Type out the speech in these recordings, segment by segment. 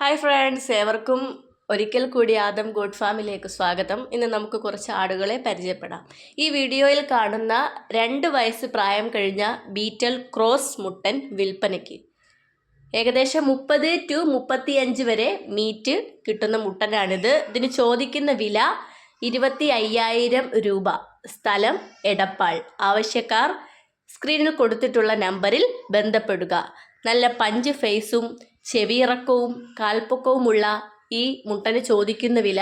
Hi friends ഏവർക്കും ഒരിക്കൽ കൂടി ആദം ഗോഡ് ഫാമിലേക്ക് സ്വാഗതം. ഇന്ന് നമുക്ക് കുറച്ച് ആടുകളെ പരിചയപ്പെടാം. ഈ വീഡിയോയിൽ കാണുന്ന രണ്ട് വയസ്സ് പ്രായം കഴിഞ്ഞ ബീറ്റൽ ക്രോസ് മുട്ടൻ വിൽപ്പനയ്ക്ക്. ഏകദേശം മുപ്പത് ടു മുപ്പത്തിയഞ്ച് വരെ മീറ്റ് കിട്ടുന്ന മുട്ടനാണിത്. ഇതിന് ചോദിക്കുന്ന വില ഇരുപത്തി അയ്യായിരം രൂപ. സ്ഥലം എടപ്പാൾ. ആവശ്യക്കാർ സ്ക്രീനിൽ കൊടുത്തിട്ടുള്ള നമ്പറിൽ ബന്ധപ്പെടുക. നല്ല പഞ്ച് ഫേസും ചെവിയിറക്കവും കാൽപ്പൊക്കവുമുള്ള ഈ മുട്ടന് ചോദിക്കുന്ന വില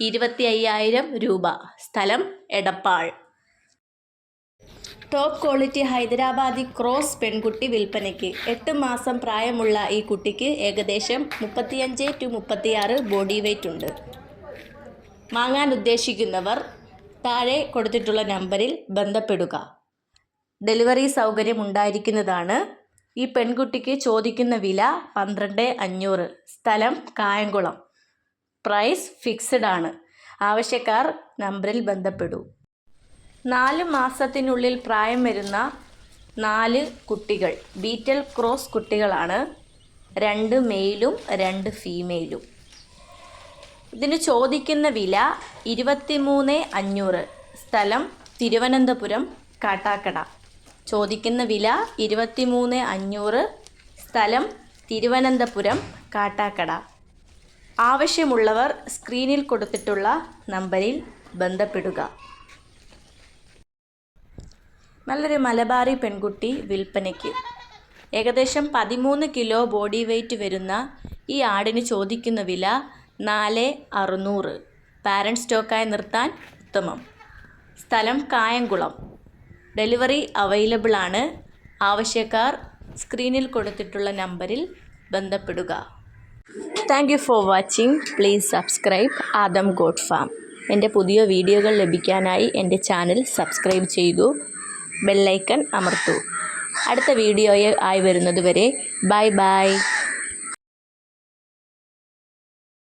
ഇരുപത്തി അയ്യായിരം രൂപ. സ്ഥലം Edappal. Top quality Hyderabadi cross പെൺകുട്ടി വിൽപ്പനയ്ക്ക് എട്ട് മാസം പ്രായമുള്ള ഈ കുട്ടിക്ക് ഏകദേശം മുപ്പത്തിയഞ്ച് ടു മുപ്പത്തിയാറ് ബോഡി വെയ്റ്റ് ഉണ്ട്. വാങ്ങാൻ ഉദ്ദേശിക്കുന്നവർ താഴെ കൊടുത്തിട്ടുള്ള നമ്പറിൽ ബന്ധപ്പെടുക. ഡെലിവറി സൗകര്യം ഉണ്ടായിരിക്കുന്നതാണ് ഈ പെൺകുട്ടിക്ക് ചോദിക്കുന്ന വില പന്ത്രണ്ട് അഞ്ഞൂറ്. സ്ഥലം കായംകുളം. പ്രൈസ് ഫിക്സഡ് ആണ്. ആവശ്യക്കാർ നമ്പറിൽ ബന്ധപ്പെടൂ. നാല് മാസത്തിനുള്ളിൽ പ്രായം വരുന്ന നാല് കുട്ടികൾ. ബീറ്റൽ ക്രോസ് കുട്ടികളാണ്. രണ്ട് മെയിലും രണ്ട് ഫീമെയിലും. ഇതിന് ചോദിക്കുന്ന വില ഇരുപത്തി മൂന്ന് അഞ്ഞൂറ്. സ്ഥലം തിരുവനന്തപുരം കാട്ടാക്കട. ചോദിക്കുന്ന വില ഇരുപത്തി മൂന്ന് അഞ്ഞൂറ്. സ്ഥലം തിരുവനന്തപുരം കാട്ടാക്കട. ആവശ്യമുള്ളവർ സ്ക്രീനിൽ കൊടുത്തിട്ടുള്ള നമ്പറിൽ ബന്ധപ്പെടുക. നല്ലൊരു മലബാറി പെൺകുട്ടി വിൽപ്പനയ്ക്ക്. ഏകദേശം പതിമൂന്ന് കിലോ ബോഡി വെയ്റ്റ് വരുന്ന ഈ ആടിന് ചോദിക്കുന്ന വില നാല് അറുന്നൂറ്. പാരൻ സ്റ്റോക്കായി നിർത്താൻ ഉത്തമം. സ്ഥലം കായംകുളം. ഡെലിവറി അവൈലബിൾ ആണ് ആവശ്യക്കാർ സ്ക്രീനിൽ കൊടുത്തിട്ടുള്ള നമ്പറിൽ ബന്ധപ്പെടുക. Thank you for watching. Please subscribe Adam God farm. എന്റെ പുതിയ വീഡിയോകൾ ലഭിക്കാനായി എന്റെ ചാനൽ സബ്സ്ക്രൈബ് ചെയ്യൂ ബെല്ലൈക്കൺ അമർത്തൂ. അടുത്ത വീഡിയോയെ ആയി വരുന്നതുവരെ ബൈ ബൈ.